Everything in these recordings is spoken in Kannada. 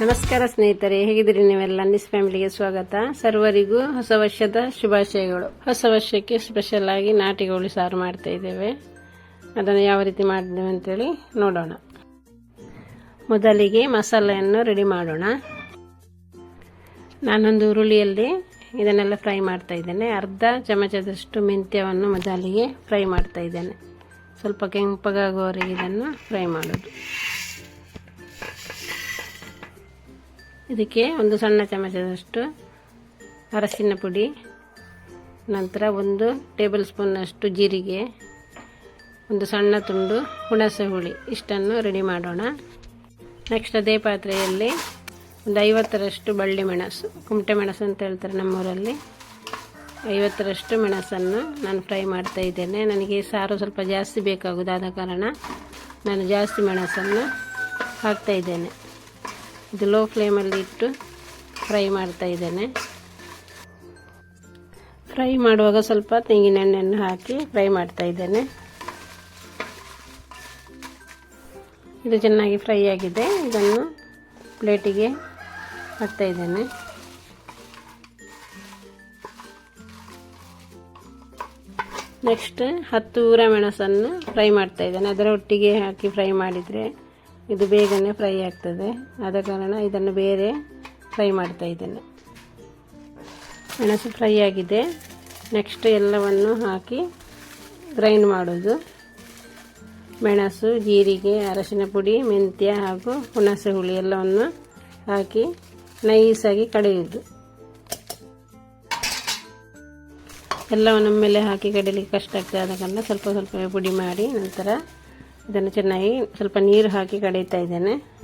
ನಮಸ್ಕಾರ ಸ್ನೇಹಿತರೆ, ಹೇಗಿದ್ದೀರಿ ನೀವೆಲ್ಲ? ನಿಸ್ ಫ್ಯಾಮಿಲಿಗೆ ಸ್ವಾಗತ. ಸರ್ವರಿಗೂ ಹೊಸ ವರ್ಷದ ಶುಭಾಶಯಗಳು. ಹೊಸ ವರ್ಷಕ್ಕೆ ಸ್ಪೆಷಲ್ ಆಗಿ ನಾಟಿ ಕೋಳಿ ಸಾರು ಮಾಡ್ತಾ ಇದ್ದೇವೆ. ಅದನ್ನು ಯಾವ ರೀತಿ ಮಾಡಿದ್ದೇವೆ ಅಂತೇಳಿ ನೋಡೋಣ. ಮೊದಲಿಗೆ ಮಸಾಲೆಯನ್ನು ರೆಡಿ ಮಾಡೋಣ. ನಾನೊಂದು ಉರುಳಿಯಲ್ಲಿ ಇದನ್ನೆಲ್ಲ ಫ್ರೈ ಮಾಡ್ತಾ ಇದ್ದೇನೆ. ಅರ್ಧ ಚಮಚದಷ್ಟು ಮೆಂತ್ಯವನ್ನು ಮೊದಲಿಗೆ ಫ್ರೈ ಮಾಡ್ತಾ ಇದ್ದೇನೆ. ಸ್ವಲ್ಪ ಕೆಂಪಗಾಗುವವರೆಗೆ ಇದನ್ನು ಫ್ರೈ ಮಾಡೋದು. ಇದಕ್ಕೆ ಒಂದು ಸಣ್ಣ ಚಮಚದಷ್ಟು ಅರಸಿನ ಪುಡಿ, ನಂತರ ಒಂದು ಟೇಬಲ್ ಸ್ಪೂನಷ್ಟು ಜೀರಿಗೆ, ಒಂದು ಸಣ್ಣ ತುಂಡು ಹುಣಸೆ ಹುಳಿ. ಇಷ್ಟನ್ನು ರೆಡಿ ಮಾಡೋಣ. ನೆಕ್ಸ್ಟ್ ಅದೇ ಪಾತ್ರೆಯಲ್ಲಿ ಒಂದು ಐವತ್ತರಷ್ಟು ಬಳ್ಳಿ ಮೆಣಸು ಕುಮಟೆ ಮೆಣಸು ಅಂತ ಹೇಳ್ತಾರೆ ನಮ್ಮೂರಲ್ಲಿ. ಐವತ್ತರಷ್ಟು ಮೆಣಸನ್ನು ನಾನು ಫ್ರೈ ಮಾಡ್ತಾ ಇದ್ದೇನೆ. ನನಗೆ ಸಾರು ಸ್ವಲ್ಪ ಜಾಸ್ತಿ ಬೇಕಾಗುವುದಾದ ಕಾರಣ ನಾನು ಜಾಸ್ತಿ ಮೆಣಸನ್ನು ಹಾಕ್ತಾ ಇದ್ದೇನೆ. ಇದು ಲೋ ಫ್ಲೇಮಲ್ಲಿ ಇಟ್ಟು ಫ್ರೈ ಮಾಡ್ತಾ ಇದ್ದೇನೆ. ಫ್ರೈ ಮಾಡುವಾಗ ಸ್ವಲ್ಪ ತೆಂಗಿನ ಎಣ್ಣೆಯನ್ನು ಹಾಕಿ ಫ್ರೈ ಮಾಡ್ತಾ ಇದ್ದೇನೆ. ಇದು ಚೆನ್ನಾಗಿ ಫ್ರೈ ಆಗಿದೆ. ಇದನ್ನು ಪ್ಲೇಟಿಗೆ ಹಾಕ್ತಾ ಇದ್ದೇನೆ. ನೆಕ್ಸ್ಟ್ ಹತ್ತು ಊರ ಮೆಣಸನ್ನು ಫ್ರೈ ಮಾಡ್ತಾ ಇದ್ದೇನೆ. ಅದರ ಒಟ್ಟಿಗೆ ಹಾಕಿ ಫ್ರೈ ಮಾಡಿದರೆ ಇದು ಬೇಗನೆ ಫ್ರೈ ಆಗ್ತದೆ. ಆದ ಕಾರಣ ಇದನ್ನು ಬೇರೆ ಫ್ರೈ ಮಾಡ್ತಾ ಇದ್ದೇನೆ. ಮೆಣಸು ಫ್ರೈ ಆಗಿದೆ. ನೆಕ್ಸ್ಟ್ ಎಲ್ಲವನ್ನು ಹಾಕಿ ಗ್ರೈಂಡ್ ಮಾಡೋದು. ಮೆಣಸು, ಜೀರಿಗೆ, ಅರಶಿನ ಪುಡಿ, ಮೆಂತ್ಯ ಹಾಗೂ ಹುಣಸೆ ಹುಳಿ ಎಲ್ಲವನ್ನು ಹಾಕಿ ನೈಸಾಗಿ ಕಡೆಯುವುದು. ಎಲ್ಲವನ್ನು ಮೇಲೆ ಹಾಕಿ ಕಡಿಯಲಿಕ್ಕೆ ಕಷ್ಟ ಆಗ್ತದೆ. ಆದ ಕಾರಣ ಸ್ವಲ್ಪ ಸ್ವಲ್ಪ ಪುಡಿ ಮಾಡಿ ನಂತರ ಇದನ್ನು ಚೆನ್ನಾಗಿ ಸ್ವಲ್ಪ ನೀರು ಹಾಕಿ ಕಡಿತಾ ಇದ್ದೇನೆ.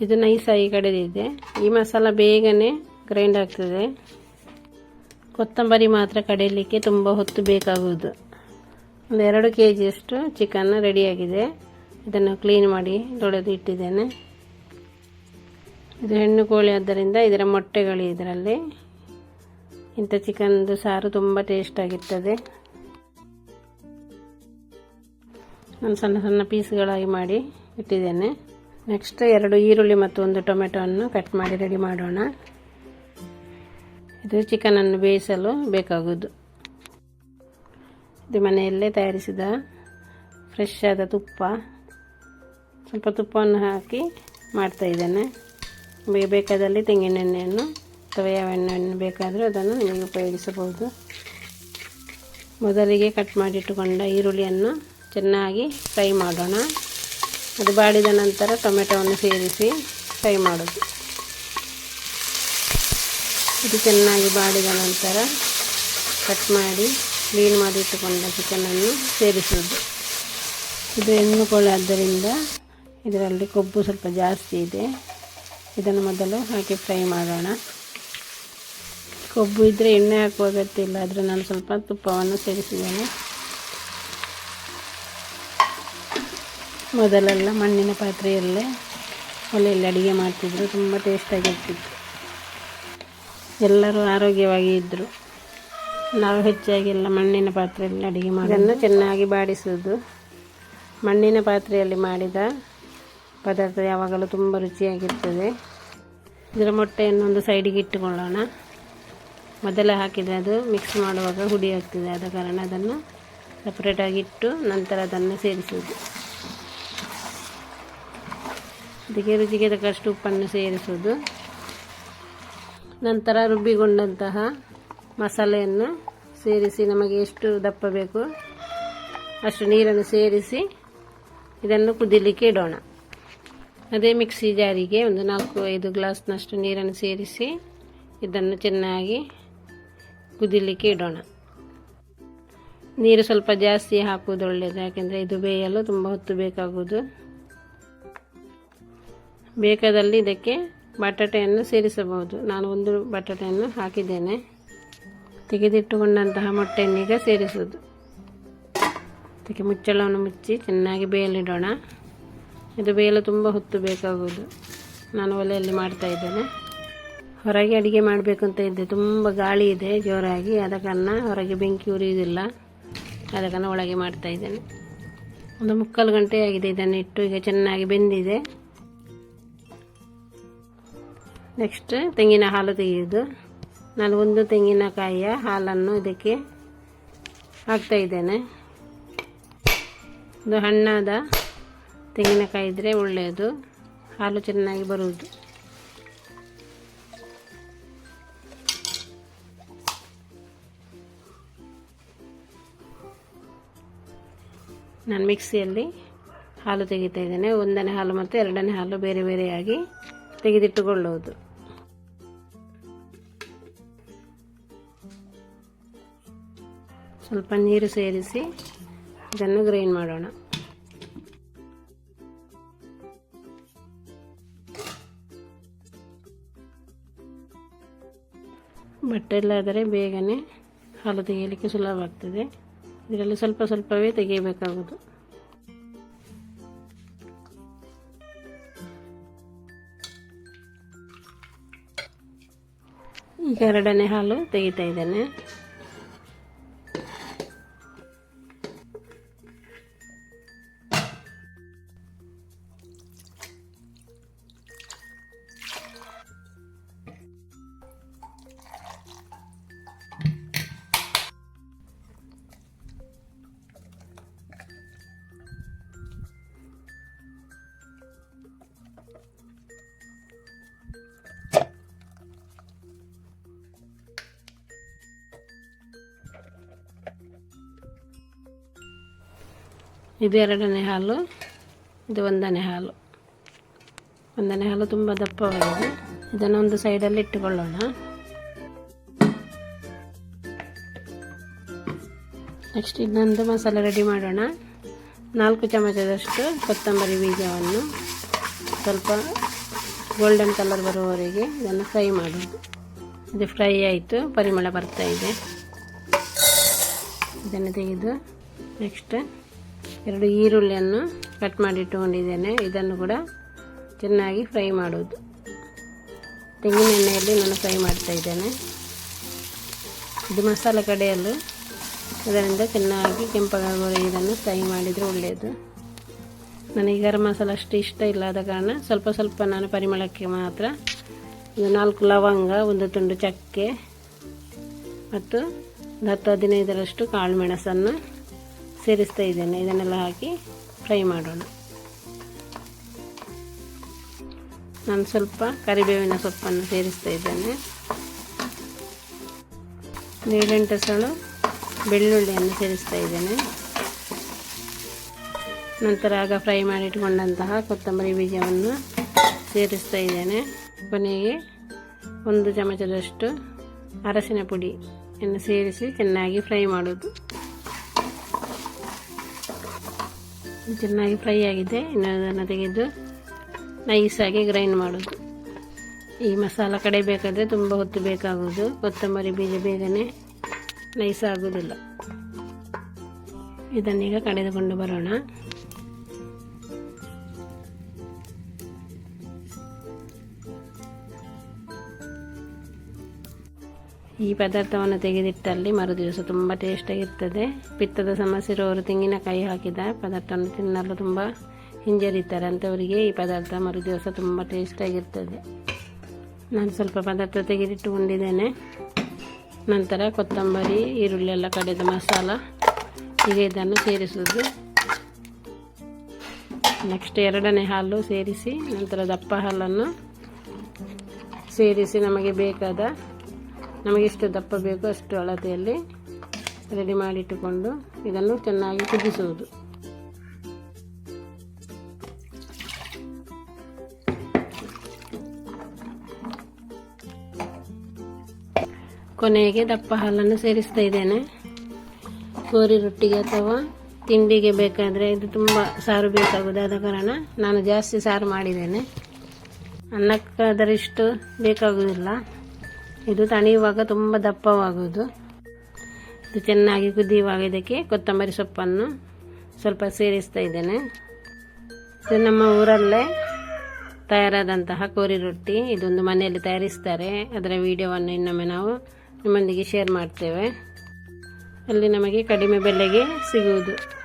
ಇದು ನೈಸಾಗಿ ಕಡೆದಿದೆ. ಈ ಮಸಾಲ ಬೇಗನೆ ಗ್ರೈಂಡ್ ಆಗ್ತದೆ. ಕೊತ್ತಂಬರಿ ಮಾತ್ರ ಕಡೆಯಲಿಕ್ಕೆ ತುಂಬ ಹೊತ್ತು ಬೇಕಾಗುವುದು. ಒಂದು ಎರಡು ಕೆ ಜಿಯಷ್ಟು ಚಿಕನ್ ರೆಡಿಯಾಗಿದೆ ಇದನ್ನು ಕ್ಲೀನ್ ಮಾಡಿ ತೊಳೆದು ಇಟ್ಟಿದ್ದೇನೆ. ಇದು ಹೆಣ್ಣು ಕೋಳಿ ಆದ್ದರಿಂದ ಇದರ ಮೊಟ್ಟೆಗಳು ಇದರಲ್ಲಿ. ಇಂಥ ಚಿಕನ್ದು ಸಾರು ತುಂಬ ಟೇಸ್ಟಾಗಿರ್ತದೆ ನಾನು ಸಣ್ಣ ಸಣ್ಣ ಪೀಸ್ಗಳಾಗಿ ಮಾಡಿ ಇಟ್ಟಿದ್ದೇನೆ. ನೆಕ್ಸ್ಟ್ ಎರಡು ಈರುಳ್ಳಿ ಮತ್ತು ಒಂದು ಟೊಮೆಟೊವನ್ನು ಕಟ್ ಮಾಡಿ ರೆಡಿ ಮಾಡೋಣ. ಇದು ಚಿಕನನ್ನು ಬೇಯಿಸಲು ಬೇಕಾಗುವುದು. ಇದು ಮನೆಯಲ್ಲೇ ತಯಾರಿಸಿದ ಫ್ರೆಶ್ ಆದ ತುಪ್ಪ. ಸ್ವಲ್ಪ ತುಪ್ಪವನ್ನು ಹಾಕಿ ಮಾಡ್ತಾ ಇದ್ದೇನೆ. ಬೇಕಾದಲ್ಲಿ ತೆಂಗಿನ ಎಣ್ಣೆಯನ್ನು ಅಥವಾ ಯಾವ ಎಣ್ಣೆಯನ್ನು ಬೇಕಾದರೂ ಅದನ್ನು ನೀವು ಉಪಯೋಗಿಸಬಹುದು. ಮೊದಲಿಗೆ ಕಟ್ ಮಾಡಿಟ್ಟುಕೊಂಡ ಈರುಳ್ಳಿಯನ್ನು ಚೆನ್ನಾಗಿ ಫ್ರೈ ಮಾಡೋಣ. ಅದು ಬಾಡಿದ ನಂತರ ಟೊಮೆಟೊವನ್ನು ಸೇರಿಸಿ ಫ್ರೈ ಮಾಡೋದು. ಇದು ಚೆನ್ನಾಗಿ ಬಾಡಿದ ನಂತರ ಕಟ್ ಮಾಡಿ ಕ್ಲೀನ್ ಮಾಡಿ ಇಟ್ಟುಕೊಂಡ ಚಿಕನನ್ನು ಸೇರಿಸುವುದು. ಇದು ಹೆಣ್ಣು ಆದ್ದರಿಂದ ಇದರಲ್ಲಿ ಕೊಬ್ಬು ಸ್ವಲ್ಪ ಜಾಸ್ತಿ ಇದೆ. ಇದನ್ನು ಮೊದಲು ಹಾಕಿ ಫ್ರೈ ಮಾಡೋಣ. ಕೊಬ್ಬು ಇದ್ದರೆ ಎಣ್ಣೆ ಹಾಕುವ ಅಗತ್ಯ ಆದರೆ ನಾನು ಸ್ವಲ್ಪ ತುಪ್ಪವನ್ನು ಸೇರಿಸಿದ್ದೇನೆ. ಮೊದಲೆಲ್ಲ ಮಣ್ಣಿನ ಪಾತ್ರೆಯಲ್ಲೇ ಒಲೆಯಲ್ಲಿ ಅಡುಗೆ ಮಾಡ್ತಿದ್ರು, ತುಂಬ ಟೇಸ್ಟಾಗಿರ್ತಿತ್ತು ಎಲ್ಲರೂ ಆರೋಗ್ಯವಾಗಿ ಇದ್ದರು ನಾವು ಹೆಚ್ಚಾಗಿ ಎಲ್ಲ ಮಣ್ಣಿನ ಪಾತ್ರೆಯಲ್ಲಿ ಅಡುಗೆ ಮಾಡೋದನ್ನು ಚೆನ್ನಾಗಿ ಬಾಡಿಸೋದು ಮಣ್ಣಿನ ಪಾತ್ರೆಯಲ್ಲಿ ಮಾಡಿದ ಪದಾರ್ಥ ಯಾವಾಗಲೂ ತುಂಬ ರುಚಿಯಾಗಿರ್ತದೆ. ಇದರ ಮೊಟ್ಟೆಯನ್ನು ಒಂದು ಸೈಡಿಗೆ ಇಟ್ಟುಕೊಳ್ಳೋಣ. ಮೊದಲೇ ಹಾಕಿದರೆ ಅದು ಮಿಕ್ಸ್ ಮಾಡುವಾಗ ಹುಡಿ ಆಗ್ತದೆ. ಆದ ಕಾರಣ ಅದನ್ನು ಸಪ್ರೇಟಾಗಿ ಇಟ್ಟು ನಂತರ ಅದನ್ನು ಸೇರಿಸುವುದು. ಅದಕ್ಕೆ ರುಚಿಗೆ ತಕ್ಕಷ್ಟು ಉಪ್ಪನ್ನು ಸೇರಿಸುವುದು. ನಂತರ ರುಬ್ಬಿಕೊಂಡಂತಹ ಮಸಾಲೆಯನ್ನು ಸೇರಿಸಿ ನಮಗೆ ಎಷ್ಟು ದಪ್ಪ ಬೇಕು ಅಷ್ಟು ನೀರನ್ನು ಸೇರಿಸಿ ಇದನ್ನು ಕುದಿಲಿಕ್ಕೆ ಇಡೋಣ. ಅದೇ ಮಿಕ್ಸಿ ಜಾರಿಗೆ ಒಂದು ನಾಲ್ಕು ಐದು ಗ್ಲಾಸ್ನಷ್ಟು ನೀರನ್ನು ಸೇರಿಸಿ ಇದನ್ನು ಚೆನ್ನಾಗಿ ಕುದಿಲಿಕ್ಕೆ ಇಡೋಣ. ನೀರು ಸ್ವಲ್ಪ ಜಾಸ್ತಿ ಹಾಕುವುದು ಒಳ್ಳೆಯದು ಯಾಕೆಂದರೆ ಇದು ಬೇಯಲು ತುಂಬ ಹೊತ್ತು ಬೇಕಾಗುವುದು. ಬೇಕಾದಲ್ಲಿ ಇದಕ್ಕೆ ಬಟಾಟೆಯನ್ನು ಸೇರಿಸಬಹುದು. ನಾನು ಒಂದು ಬಟಾಟೆಯನ್ನು ಹಾಕಿದ್ದೇನೆ. ತೆಗೆದಿಟ್ಟುಕೊಂಡಂತಹ ಮೊಟ್ಟೆಯನ್ನೀಗ ಈಗ ಸೇರಿಸುವುದು. ಅದಕ್ಕೆ ಮುಚ್ಚಳವನ್ನು ಮುಚ್ಚಿ ಚೆನ್ನಾಗಿ ಬೇಯಲಿಡೋಣ. ಇದು ಬೇಯಲು ತುಂಬ ಹೊತ್ತು ಬೇಕಾಗೋದು. ನಾನು ಒಲೆಯಲ್ಲಿ ಮಾಡ್ತಾ ಇದ್ದೇನೆ. ಹೊರಗೆ ಅಡುಗೆ ಅಂತ ಇದ್ದೆ. ತುಂಬ ಗಾಳಿ ಇದೆ, ಜೋರಾಗಿ. ಕಾರಣ ಹೊರಗೆ ಬೆಂಕಿ ಉರಿಯುವುದಿಲ್ಲ. ಆದ ಕಾರಣ ಒಳಗೆ ಮಾಡ್ತಾ ಇದ್ದೇನೆ. ಒಂದು ಮುಕ್ಕಾಲು ಗಂಟೆ ಆಗಿದೆ ಇದನ್ನು ಇಟ್ಟು, ಈಗ ಚೆನ್ನಾಗಿ ಬೆಂದಿದೆ. ನೆಕ್ಸ್ಟ್ ತೆಂಗಿನ ಹಾಲು ತೆಗೆಯೋದು ನಾನು ಒಂದು ತೆಂಗಿನಕಾಯಿಯ ಹಾಲನ್ನು ಇದಕ್ಕೆ ಹಾಕ್ತಾ ಇದ್ದೇನೆ. ಇದು ಹಣ್ಣಾದ ತೆಂಗಿನಕಾಯಿ ಇದ್ದರೆ ಒಳ್ಳೆಯದು. ಹಾಲು ಚೆನ್ನಾಗಿ ಬರುವುದು. ನಾನು ಮಿಕ್ಸಿಯಲ್ಲಿ ಹಾಲು ತೆಗಿತಾ ಇದ್ದೇನೆ. ಒಂದನೇ ಹಾಲು ಮತ್ತು ಎರಡನೇ ಹಾಲು ಬೇರೆ ಬೇರೆಯಾಗಿ ತೆಗೆದಿಟ್ಟುಕೊಳ್ಳುವುದು. ಸ್ವಲ್ಪ ನೀರು ಸೇರಿಸಿ ಇದನ್ನು ಗ್ರೈಂಡ್ ಮಾಡೋಣ. ಬಟ್ಟೆಲ್ಲಾದರೆ ಬೇಗನೆ ಹಾಲು ತೆಗೆಯಲಿಕ್ಕೆ ಸುಲಭವಾಗ್ತದೆ ಇದರಲ್ಲಿ ಸ್ವಲ್ಪ ಸ್ವಲ್ಪವೇ ತೆಗೆಯಬೇಕಾಗುವುದು ಈಗ ಎರಡನೇ ಹಾಲು ತೆಗಿತಾ ಇದ್ದೇನೆ. ಇದು ಎರಡನೇ ಹಾಲು, ಇದು ಒಂದನೇ ಹಾಲು. ಒಂದನೇ ಹಾಲು ತುಂಬ ದಪ್ಪವಾಗಿದೆ. ಇದನ್ನು ಒಂದು ಸೈಡಲ್ಲಿ ಇಟ್ಟುಕೊಳ್ಳೋಣ. ನೆಕ್ಸ್ಟ್ ಇನ್ನೊಂದು ಮಸಾಲೆ ರೆಡಿ ಮಾಡೋಣ. ನಾಲ್ಕು ಚಮಚದಷ್ಟು ಕೊತ್ತಂಬರಿ ಬೀಜವನ್ನು. ಸ್ವಲ್ಪ ಗೋಲ್ಡನ್ ಕಲರ್ ಬರುವವರೆಗೆ ಇದನ್ನು ಫ್ರೈ ಮಾಡೋದು ಇದು ಫ್ರೈ ಆಯಿತು, ಪರಿಮಳ ಬರ್ತಾ ಇದೆ. ಇದನ್ನು ತೆಗೆದು ನೆಕ್ಸ್ಟ್ ಎರಡು ಈರುಳ್ಳಿಯನ್ನು ಕಟ್ ಮಾಡಿ ಇಟ್ಟುಕೊಂಡಿದ್ದೇನೆ ಇದನ್ನು ಕೂಡ ಚೆನ್ನಾಗಿ ಫ್ರೈ ಮಾಡೋದು ತೆಂಗಿನ ಎಣ್ಣೆಯಲ್ಲಿ ನಾನು ಫ್ರೈ ಮಾಡ್ತಾ ಇದ್ದೇನೆ. ಇದು ಮಸಾಲೆ ಕಡೆಯಲ್ಲೂ ಅದರಿಂದ ಚೆನ್ನಾಗಿ ಕೆಂಪಗಾಗುವ ಇದನ್ನು ಫ್ರೈ ಮಾಡಿದರೆ ಒಳ್ಳೆಯದು. ನನಗೆ ಗರಂ ಮಸಾಲ ಅಷ್ಟು ಇಷ್ಟ ಇಲ್ಲದ ಕಾರಣ ಸ್ವಲ್ಪ ಸ್ವಲ್ಪ ನಾನು ಪರಿಮಳಕ್ಕೆ ಮಾತ್ರ ಒಂದು ನಾಲ್ಕು ಲವಂಗ, ಒಂದು ತುಂಡು ಚಕ್ಕೆ ಮತ್ತು ಹತ್ತು ಹದಿನೈದರಷ್ಟು ಕಾಳು ಮೆಣಸನ್ನು ಸೇರಿಸ್ತಾ ಇದ್ದೇನೆ. ಇದನ್ನೆಲ್ಲ ಹಾಕಿ ಫ್ರೈ ಮಾಡೋಣ. ನಾನು ಸ್ವಲ್ಪ ಕರಿಬೇವಿನ ಸೊಪ್ಪನ್ನು ಸೇರಿಸ್ತಾ ಇದ್ದೇನೆ. ನೀಳೆಂಟಸಳು ಸಳು ಬೆಳ್ಳುಳ್ಳಿಯನ್ನು ಸೇರಿಸ್ತಾ ಇದ್ದೇನೆ. ನಂತರ ಆಗ ಫ್ರೈ ಮಾಡಿಟ್ಕೊಂಡಂತಹ ಕೊತ್ತಂಬರಿ ಬೀಜವನ್ನು ಸೇರಿಸ್ತಾ ಇದ್ದೇನೆ. ಕೊನೆಗೆ ಒಂದು ಚಮಚದಷ್ಟು ಅರಸಿನ ಪುಡಿಯನ್ನು ಸೇರಿಸಿ ಚೆನ್ನಾಗಿ ಫ್ರೈ ಮಾಡೋದು. ಚೆನ್ನಾಗಿ ಫ್ರೈ ಆಗಿದೆ. ಇನ್ನು ಅದನ್ನು ತೆಗೆದು ನೈಸಾಗಿ ಗ್ರೈಂಡ್ ಮಾಡೋದು. ಈ ಮಸಾಲ ಕಡೆ ಬೇಕಾದರೆ ತುಂಬ ಹೊತ್ತು ಬೇಕಾಗುವುದು. ಕೊತ್ತಂಬರಿ ಬೀಜ ಬೇಗನೆ ನೈಸ್ ಆಗೋದಿಲ್ಲ. ಇದನ್ನೀಗ ಕಡೆದುಕೊಂಡು ಬರೋಣ. ಈ ಪದಾರ್ಥವನ್ನು ತೆಗೆದಿಟ್ಟಲ್ಲಿ ಮರು ದಿವಸ ತುಂಬ ಟೇಸ್ಟಾಗಿರ್ತದೆ. ಪಿತ್ತದ ಸಮಸ್ಯೆ ಇರೋರು ತೆಂಗಿನಕಾಯಿ ಹಾಕಿದ ಪದಾರ್ಥವನ್ನು ತಿನ್ನಲು ತುಂಬ ಹಿಂಜರಿತಾರೆ. ಅಂಥವರಿಗೆ ಈ ಪದಾರ್ಥ ಮರು ದಿವಸ ತುಂಬ ಟೇಸ್ಟಾಗಿರ್ತದೆ. ನಾನು ಸ್ವಲ್ಪ ಪದಾರ್ಥ ತೆಗೆದಿಟ್ಟುಕೊಂಡಿದ್ದೇನೆ ನಂತರ ಕೊತ್ತಂಬರಿ, ಈರುಳ್ಳಿ ಎಲ್ಲ ಕಡೆದ ಮಸಾಲ. ಈಗ ಇದನ್ನು ಸೇರಿಸುವುದು. ನೆಕ್ಸ್ಟ್ ಎರಡನೇ ಹಾಲು ಸೇರಿಸಿ ನಂತರ ದಪ್ಪ ಹಾಲನ್ನು ಸೇರಿಸಿ ನಮಗೆ ಬೇಕಾದ ನಮಗೆ ಎಷ್ಟು ದಪ್ಪ ಬೇಕು ಅಷ್ಟು ಅಳತೆಯಲ್ಲಿ ರೆಡಿ ಮಾಡಿಟ್ಟುಕೊಂಡು ಇದನ್ನು ಚೆನ್ನಾಗಿ ಕುದಿಸುವುದು. ಕೊನೆಗೆ ದಪ್ಪ ಹಾಲನ್ನು ಸೇರಿಸ್ತಾ ಇದ್ದೇನೆ. ಕೋರಿ ರೊಟ್ಟಿಗೆ ಅಥವಾ ತಿಂಡಿಗೆ ಬೇಕಾದರೆ ಇದು ತುಂಬ ಸಾರು ಬೇಕಾಗುವುದು. ಆದ ಕಾರಣ ನಾನು ಜಾಸ್ತಿ ಸಾರು ಮಾಡಿದ್ದೇನೆ. ಅನ್ನಕ್ಕಾದರಿಷ್ಟು ಬೇಕಾಗುವುದಿಲ್ಲ. ಇದು ತಣಿಯುವಾಗ ತುಂಬ ದಪ್ಪವಾಗುವುದು ಇದು ಚೆನ್ನಾಗಿ ಕುದಿಯುವಾಗ ಇದಕ್ಕೆ ಕೊತ್ತಂಬರಿ ಸೊಪ್ಪನ್ನು ಸ್ವಲ್ಪ ಸೇರಿಸ್ತಾ ಇದ್ದೇನೆ. ಇದು ನಮ್ಮ ಊರಲ್ಲೇ ತಯಾರಾದಂತಹ ಕೋರಿ ರೊಟ್ಟಿ. ಇದೊಂದು ಮನೆಯಲ್ಲಿ ತಯಾರಿಸ್ತಾರೆ. ಅದರ ವಿಡಿಯೋವನ್ನು ಇನ್ನೊಮ್ಮೆ ನಾವು ನಿಮ್ಮೊಂದಿಗೆ ಶೇರ್ ಮಾಡ್ತೇವೆ. ಅಲ್ಲಿ ನಮಗೆ ಕಡಿಮೆ ಬೆಲೆಗೆ ಸಿಗುವುದು.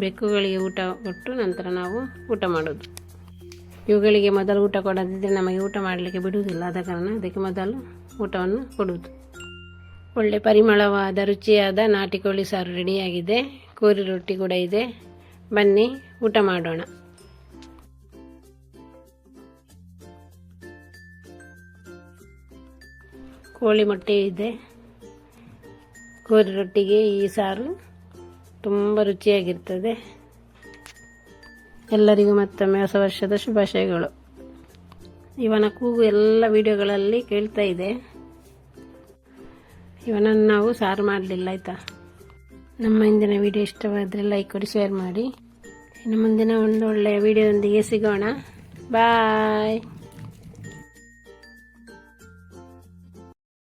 ಬೆಕ್ಕುಗಳಿಗೆ ಊಟ ಕೊಟ್ಟು ನಂತರ ನಾವು ಊಟ ಮಾಡೋದು ಇವುಗಳಿಗೆ ಮೊದಲು ಊಟ ಕೊಡದಿದ್ದರೆ ನಮಗೆ ಊಟ ಮಾಡಲಿಕ್ಕೆ ಬಿಡುವುದಿಲ್ಲ. ಆದ ಕಾರಣ ಅದಕ್ಕೆ ಮೊದಲು ಊಟವನ್ನು ಕೊಡುವುದು. ಒಳ್ಳೆ ಪರಿಮಳವಾದ, ರುಚಿಯಾದ ನಾಟಿ ಕೋಳಿ ಸಾರು ರೆಡಿಯಾಗಿದೆ. ಕೋರಿ ರೊಟ್ಟಿ ಕೂಡ ಇದೆ. ಬನ್ನಿ, ಊಟ ಮಾಡೋಣ. ಕೋಳಿ ಮೊಟ್ಟೆ ಇದೆ. ಕೋರಿ ರೊಟ್ಟಿಗೆ ಈ ಸಾರು ತುಂಬ ರುಚಿಯಾಗಿರ್ತದೆ. ಎಲ್ಲರಿಗೂ ಮತ್ತೊಮ್ಮೆ ಹೊಸ ವರ್ಷದ ಶುಭಾಶಯಗಳು. ಇವನ ಕೂಗು ಎಲ್ಲ ವಿಡಿಯೋಗಳಲ್ಲಿ ಕೇಳ್ತಾ ಇದೆ. ಇವನನ್ನು ನಾವು ಸಾರು ಮಾಡಲಿಲ್ಲ, ಆಯಿತಾ? ನಮ್ಮ ಇಂದಿನ ವಿಡಿಯೋ ಇಷ್ಟವಾದರೆ ಲೈಕ್ ಕೊಡಿ ಶೇರ್ ಮಾಡಿ. ಇನ್ನು ಮುಂದಿನ ಒಂದು ಒಳ್ಳೆಯ ವಿಡಿಯೋದೊಂದಿಗೆ ಸಿಗೋಣ. ಬಾಯ್